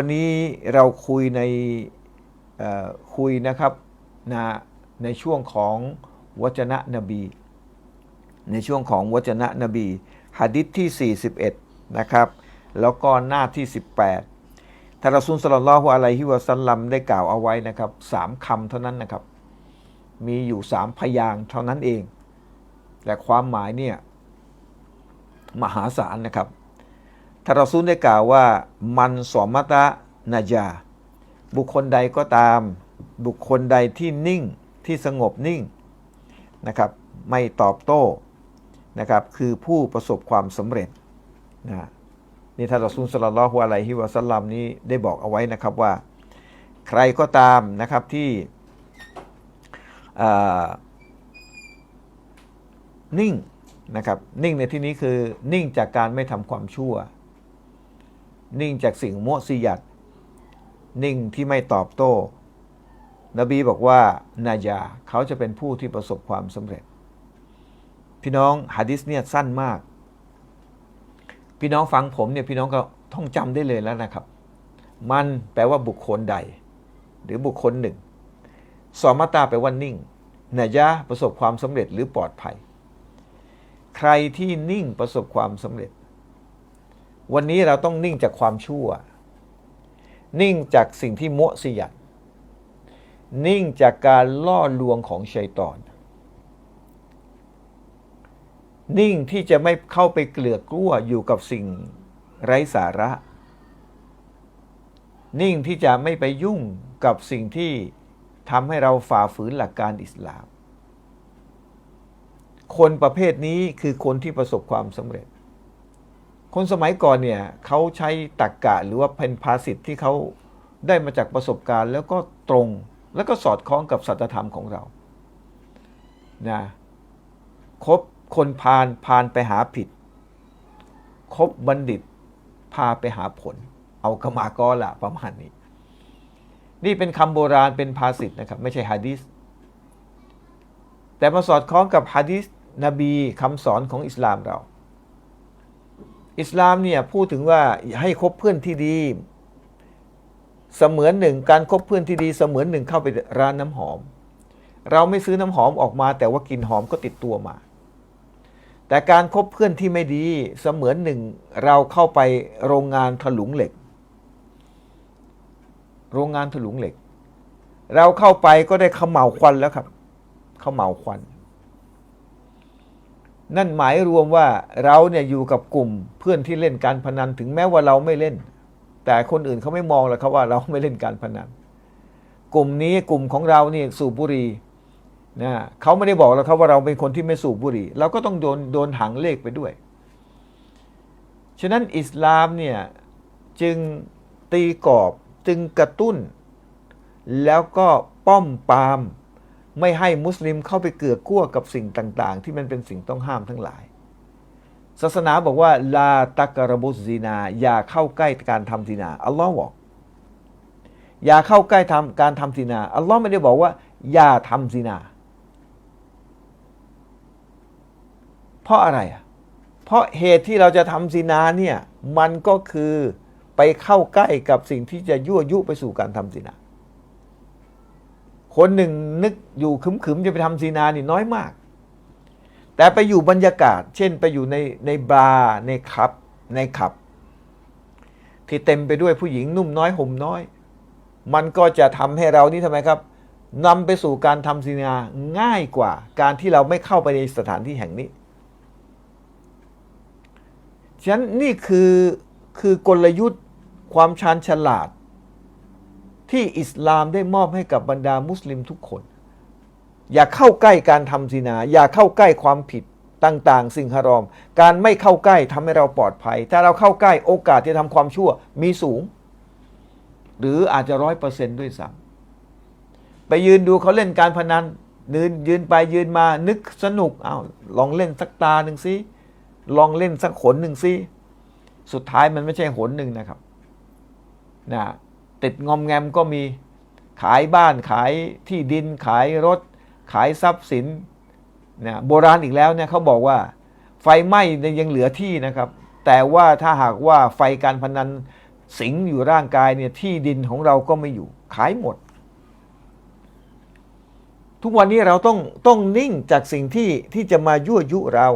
วันนี้เราคุยในคุยนะครับนะในช่วงของวจนะนบี ในช่วงของวจนะนบีหะดิษที่ 41 นะครับ แล้วก็หน้าที่ 18ทารซูลสลลลลอฮุอะลัยฮิวะสัลลัมได้กล่าวเอาไว้นะครับสามคำเท่านั้นนะครับ มีอยู่สามพยางเท่านั้นเอง แต่ความหมายเนี่ย มหาศาลนะครับ ทารซูลได้กล่าวว่ามันสอมตะนาจาบุคคลใดก็ตาม บุคคลใดที่นิ่งที่สงบนิ่งนะครับไม่ตอบโต้นะครับคือผู้ประสบความสำเร็จนะนี่ท่านรอซูลสลลัลลอฮุอะลัยฮิวะสัลลัมนี้ได้บอกเอาไว้นะครับว่า ใครก็ตามนะครับที่นิ่งนะครับนิ่งในที่นี้คือนิ่งจากการไม่ทำความชั่ว นิ่งจากสิ่งโมซิยัดนิ่งที่ไม่ตอบโต้ นบีบอกว่านายาเขาจะเป็นผู้ที่ประสบความสำเร็จ พี่น้องฮะดิษเนี่ยสั้นมาก พี่น้องฟังผมเนี่ยพี่น้องก็ท่องจำได้เลยแล้วนะครับ มันแปลว่าบุคคลใด หรือบุคคลหนึ่ง สอมาตาแปลว่านิ่งนายาประสบความสำเร็จหรือปลอดภัย ใครที่นิ่งประสบความสำเร็จ วันนี้เราต้องนิ่งจากความชั่ว นิ่งจากสิ่งที่โมสิยันนิ่งจากการล่อลวงของชัยตอน นิ่งที่จะไม่เข้าไปเกลือกกลั้วอยู่กับสิ่งไร้สาระ นิ่งที่จะไม่ไปยุ่งกับสิ่งที่ทำให้เราฝ่าฝืนหลักการอิสลาม คนประเภทนี้คือคนที่ประสบความสำเร็จ คนสมัยก่อนเนี่ยเขาใช้ตรรกกะหรือว่าเป็นภาษิตที่เขาได้มาจากประสบการณ์ แล้วก็ตรงแล้วก็สอดคล้องกับสัจธรรมของเรานะคบคนพาลพาลไปหาผิด คบบัณฑิตพาไปหาผล เอากมากอละประมาณนี้ นี่เป็นคำโบราณเป็นภาษิตนะครับ ไม่ใช่ฮะดีษแต่มาสอดคล้องกับฮะดีษนบีคำสอนของอิสลามเรา อิสลามเนี่ยพูดถึงว่าให้คบเพื่อนที่ดี เสมือนหนึ่งการคบเพื่อนที่ดีเสมือนหนึ่งเข้าไปร้านน้ำหอม เราไม่ซื้อน้ำหอมออกมาแต่ว่ากลิ่นหอมก็ติดตัวมา แต่การคบเพื่อนที่ไม่ดีเสมือนหนึ่งเราเข้าไปโรงงานถลุงเหล็ก โรงงานถลุงเหล็ก เราเข้าไปก็ได้ขมเหลาควันแล้วครับขมเหลาควัน นั่นหมายรวมว่าเราเนี่ยอยู่กับกลุ่มเพื่อนที่เล่นการพนันถึงแม้ว่าเราไม่เล่น แต่คนอื่นเขาไม่มองหรอกครับว่าเราไม่เล่นการพนัน กลุ่มนี้กลุ่มของเราเนี่ยสูบบุหรี่นะเขาไม่ได้บอกเราครับว่าเราเป็นคนที่ไม่สูบบุหรี่เราก็ต้องโดนโดนหางเลขไปด้วย ฉะนั้นอิสลามเนี่ยจึงตีกรอบจึงกระตุ้น แล้วก็ป้อมปาม ไม่ให้มุสลิมเข้าไปเกือกกลั้วกับสิ่งต่าง ๆ ที่มันเป็นสิ่งต้องห้ามทั้งหลาย ศาสนาบอกว่าลาตักรบุซีนา อย่าเข้าใกล้การทำซีนาอัลลอฮ์บอก อย่าเข้าใกล้ทำการทำซีนาอัลลอฮ์ไม่ได้บอกว่า อย่าทำซีนา เพราะอะไรอะเพราะเหตุที่เราจะทำซีนาเนี่ยมันก็คือไปเข้าใกล้กับสิ่งที่จะยั่วยุไปสู่การทำซีนา คนหนึ่งนึกอยู่ขึมๆจะไปทำซีนานี่น้อยมาก แต่ไปอยู่บรรยากาศ เช่นไปอยู่ในในบาร์ในคลับในขับ ที่เต็มไปด้วยผู้หญิงนุ่มน้อยห่มน้อย มันก็จะทำให้เรานี่ทำไมครับนำไปสู่การทำซีนาง่ายกว่า การที่เราไม่เข้าไปในสถานที่แห่งนี้ฉะนั้นนี่คือคือกลยุทธ์ความชาญฉลาด ที่อิสลามได้มอบให้กับบรรดามุสลิมทุกคน อย่าเข้าใกล้การทำซินา อย่าเข้าใกล้ความผิดต่างๆ สิ่งฮารอม การไม่เข้าใกล้ทำให้เราปลอดภัย ถ้าเราเข้าใกล้โอกาสที่ทำความชั่วมีสูง หรืออาจจะร้อยเปอร์เซนต์ด้วยซ้ำไปยืนดูเขาเล่นการพนันยืนยืนไปยืนมานึกสนุกเอาลองเล่นสักตาหนึ่งสิลองเล่นสักขนหนึ่งสิสุดท้ายมันไม่ใช่หนหนึ่งนะครับนะ ติดงอมแงมก็มีขายบ้านขายที่ดินขายรถ ขายทรัพย์สินนะโบราณอีกแล้วเนี่ยเขาบอกว่า ไฟไหม้ยยังเหลือที่นะครับ แต่ว่าถ้าหากว่าไฟการพนันสิงอยู่ร่างกายเนี่ยที่ดินของเราก็ไม่อยู่ขายหมด ทุกวันนี้เราต้องต้องนิ่งจากสิ่งที่ที่จะมายั่วยุเรา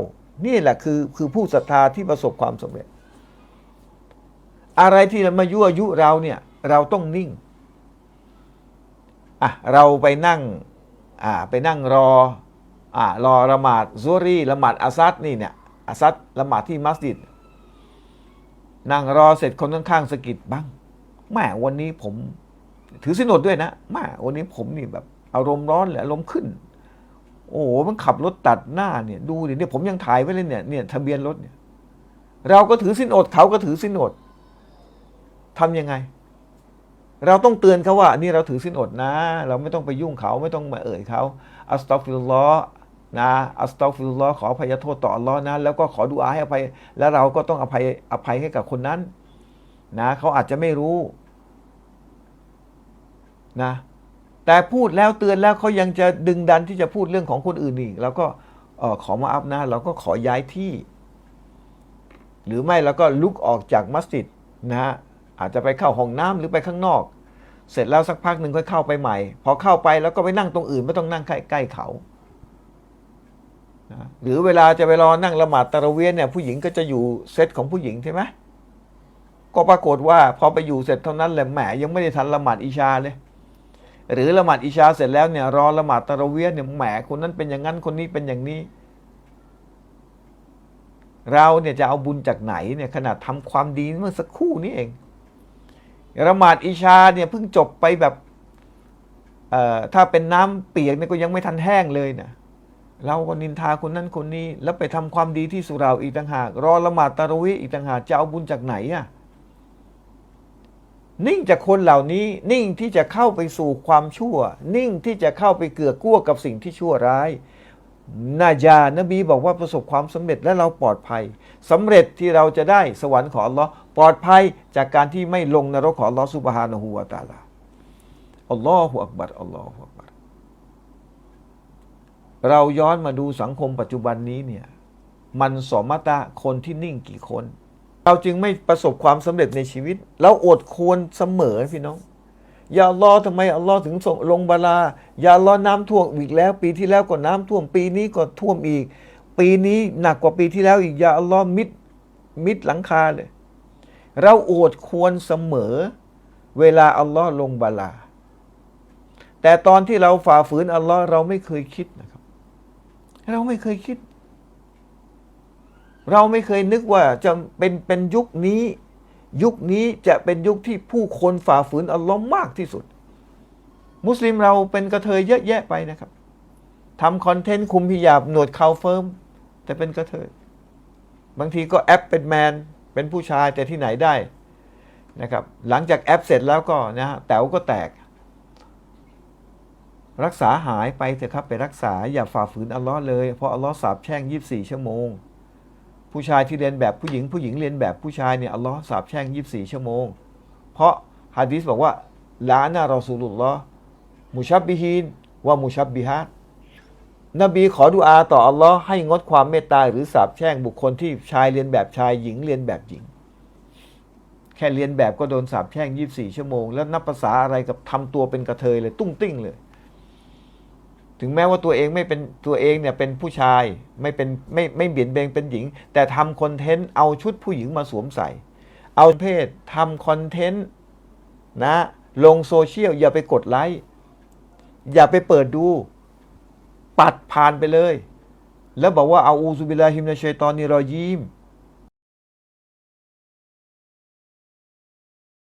นี่แหละคือคือผู้ศรัทธาที่ประสบความสำเร็จ อะไรที่มายั่วยุเราเนี่ย เราต้องนิ่งอะเราไปนั่งอ่าไปนั่งรออ่ารอละหมาดซุรีละหมาดอาซัดนี่เนี่ยอาซัดละหมาดที่มัสยิดนั่งรอเสร็จคนข้างๆสะกิดบ้างแม่วันนี้ผมถือสินอดด้วยนะแม่วันนี้ผมนี่แบบอารมณ์ร้อนเลยอารมณ์ขึ้น โอ้โหมันขับรถตัดหน้าเนี่ยดูดิเนี่ยผมยังถ่ายไว้เลยเนี่ยเนี่ยทะเบียนรถเนี่ย เราก็ถือสินอดเขาก็ถือสินอดทำยังไง เราต้องเตือนเขาว่า นี่เราถือสินอดนะ เราไม่ต้องไปยุ่งเขาไม่ต้องมาเอ่ยเขาอัสตัฟิลลอฮ์นะอัสตัฟิลลอฮ์ขออภัยโทษต่ออัลลอฮ์นะแล้วก็ขอดุอาให้อภัย แล้วเราก็ต้องอภัยอภัยให้กับคนนั้น นะเขาอาจจะไม่รู้นะแต่พูดแล้วเตือนแล้วเขายังจะดึงดันที่จะพูดเรื่องของคนอื่นอีกเราก็ขอมาอัพนะเราก็ขอย้ายที่ หรือไม่เราก็ลุกออกจากมัสยิดนะฮะ อาจจะไปเข้าห้องน้ำหรือไปข้างนอก เสร็จแล้วสักพักหนึ่งค่อยเข้าไปใหม่ พอเข้าไปแล้วก็ไปนั่งตรงอื่นไม่ต้องนั่งใกล้ใกล้เขาหรือเวลาจะไปรอนั่งละหมาดตะระเวียนเนี่ยผู้หญิงก็จะอยู่เซตของผู้หญิงใช่ไหมก็ปรากฏว่าพอไปอยู่เสร็จเท่านั้นแหละแหมยังไม่ได้ทันละหมาดอิชาเลย หรือละหมาดอิชาเสร็จแล้วเนี่ยรอละหมาดตะระเวียนเนี่ยแหมคนนั้นเป็นอย่างนั้นคนนี้เป็นอย่างนี้ เราเนี่ยจะเอาบุญจากไหนเนี่ยขนาดทำความดีเมื่อสักครู่นี้เอง ละหมาดอิชาเนี่ยเพิ่งจบไปแบบเอ่อถ้าเป็นน้ำเปียกเนี่ยก็ยังไม่ทันแห้งเลยนะเราก็นินทาคนนั้นคนนี้ แล้วไปทำความดีที่สุราอีกต่างหาก รอละหมาดตะรวีอีกต่างหากจะเอาบุญจากไหนอะนิ่งจากคนเหล่านี้นิ่งที่จะเข้าไปสู่ความชั่ว นิ่งที่จะเข้าไปเกือกกลัวกับสิ่งที่ชั่วร้าย นาจานบีบอกว่าประสบความสำเร็จและเราปลอดภัยสำเร็จที่เราจะได้สวรรค์ของอัลลอฮ์ปลอดภัยจากการที่ไม่ลงนรกของอัลลอฮ์ซุบฮานะฮูวะตะอาลาอัลลอฮฺอักบัรอัลลอฮฺอักบัรเราย้อนมาดูสังคมปัจจุบันนี้เนี่ยมันสมมตะคนที่นิ่งกี่คน เราจึงไม่ประสบความสำเร็จในชีวิต เราอดควรเสมอพี่น้อง ย่ารอทำไมอัลลอฮ์ถึงส่งลงบาลาอย่ารอน้ำท่วมอีกแล้ว ปีที่แล้วก็น้ำท่วม ปีนี้ก็ท่วมอีก ปีนี้หนักกว่าปีที่แล้วอีกอย่าอัลลอฮ์มิดมิดหลังคาเลย เราอดควรเสมอ เวลาอัลลอฮ์ลงบาลา แต่ตอนที่เราฝ่าฝืนอัลลอฮ์เราไม่เคยคิดนะครับ เราไม่เคยคิด เราไม่เคยนึกว่าจะเป็นเป็นยุคนี้ ยุคนี้จะเป็นยุคที่ผู้คนฝ่าฝืนอัลลอฮ์มากที่สุด มุสลิมเราเป็นกระเทยเยอะแยะไปนะครับทำคอนเทนต์คุมพิยาบหนวดเขาเฟิร์มแต่เป็นกระเทย บางทีก็แอปเป็นแมน เป็นผู้ชายแต่ที่ไหนได้นะครับ หลังจากแอปเสร็จแล้วก็นะฮะแต๋วก็แตก รักษาหายไปเถอะครับไปรักษาอย่าฝ่าฝืนอัลลอฮ์เลย เพราะอัลลอฮ์สาบแช่ง 24 ชั่วโมง ผู้ชายที่เรียนแบบผู้หญิงผู้หญิงเรียนแบบผู้ชายเนี่ยอัลลอฮ์สาบแช่ง24ชั่วโมง เพราะฮะดีษบอกว่าลานะรอซูลุลลอฮ์มุชับบิฮีนว่ามุชับบิฮัดนบีขอดุอาต่ออัลลอฮ์ให้งดความเมตตาหรือสาบแช่งบุคคลที่ชายเรียนแบบชายหญิงเรียนแบบหญิง แค่เรียนแบบก็โดนสาบแช่ง24ชั่วโมง แล้วนับภาษาอะไรกับทำตัวเป็นกระเทยเลยตุ้งติ้งเลย ถึงแม้ว่าตัวเองไม่เป็นตัวเองเนี่ยเป็นผู้ชายไม่เป็นไม่ไม่เบียดเบงเป็นหญิง แต่ทำคอนเทนต์เอาชุดผู้หญิงมาสวมใส่ เอาเพศทำคอนเทนต์นะลงโซเชียลอย่าไปกดไลค์อย่าไปเปิดดู ปัดผ่านไปเลย แล้วบอกว่าเอาอูซุบิลาฮิมนาชัยตอนนี้รอยิม